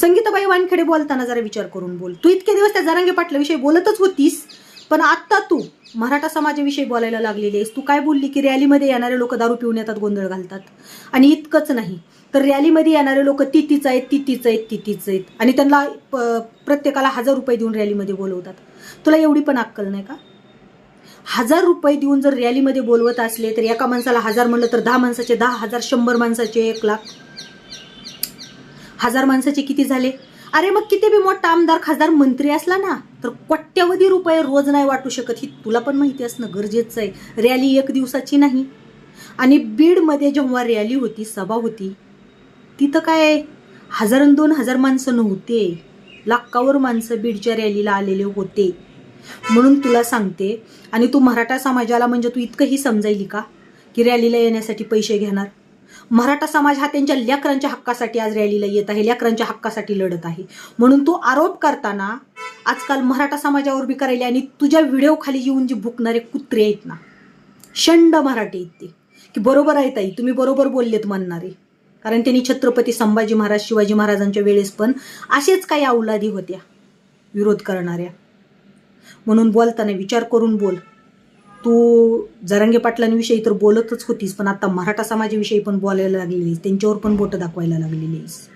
संगीताबाई वानखेडे बोलताना जरा विचार करून बोल. तू इतके दिवस त्या जरांगे पाटलाविषयी बोलतच होतीस पण आत्ता तू मराठा समाजाविषयी बोलायला लागलेली आहेस. तू काय बोलली की रॅलीमध्ये येणारे लोक दारू पिऊन येतात गोंधळ घालतात? आणि इतकंच नाही. तर रॅलीमध्ये येणारे लोक तितीच आहेत तितीच आहेत तितीच आहेत. आणि त्यांना प- प्रत्येकाला हजार रुपये देऊन रॅलीमध्ये बोलवतात. तुला एवढी पण अक्कल नाही का? हजार रुपये देऊन जर रॅलीमध्ये बोलवत असले तर एका माणसाला हजार म्हणलं तर दहा माणसाचे दहा हजार शंभर माणसाचे एक लाख. हजार माणसाचे किती झाले? अरे मग किती बी मोठा आमदार खासदार मंत्री असला ना तर कोट्यवधी रुपये रोज नाही वाटू शकत. ही तुला पण माहिती असणं गरजेचं आहे. रॅली एक दिवसाची नाही. आणि बीडमध्ये जेव्हा रॅली होती सभा होती तिथं काय हजार दोन हजार माणसं नव्हते. लाखावर माणसं बीडच्या रॅलीला आलेले होते. म्हणून तुला सांगते आणि तू मराठा समाजाला म्हणजे तू इतकंही समजायली का? की रॅलीला येण्यासाठी पैसे घेणार. मराठा समाज हा त्यांच्या लेकरांच्या हक्कासाठी आज रॅलीला येत आहे लेकरांच्या हक्कासाठी लढत आहे. म्हणून तू आरोप करताना आजकाल मराठा समाजावर बी करायला आणि तुझ्या व्हिडिओ खाली येऊन जे भुकणारे कुत्रे आहेत ना शंड मराठी आहेत ते. की बरोबर आहे ताई तुम्ही बरोबर बोललेत म्हणणारे. कारण त्यांनी छत्रपती संभाजी महाराज शिवाजी महाराजांच्या वेळेस पण असेच काही अवलादी होत्या विरोध करणाऱ्या. म्हणून बोलताना विचार करून बोल. तू जरांगे पाटलांविषयी तर बोलतच होतीस पण आता मराठा समाजाविषयी पण बोलायला लागलेलीस त्यांच्यावर पण बोटं दाखवायला लागलेलीस. आहेस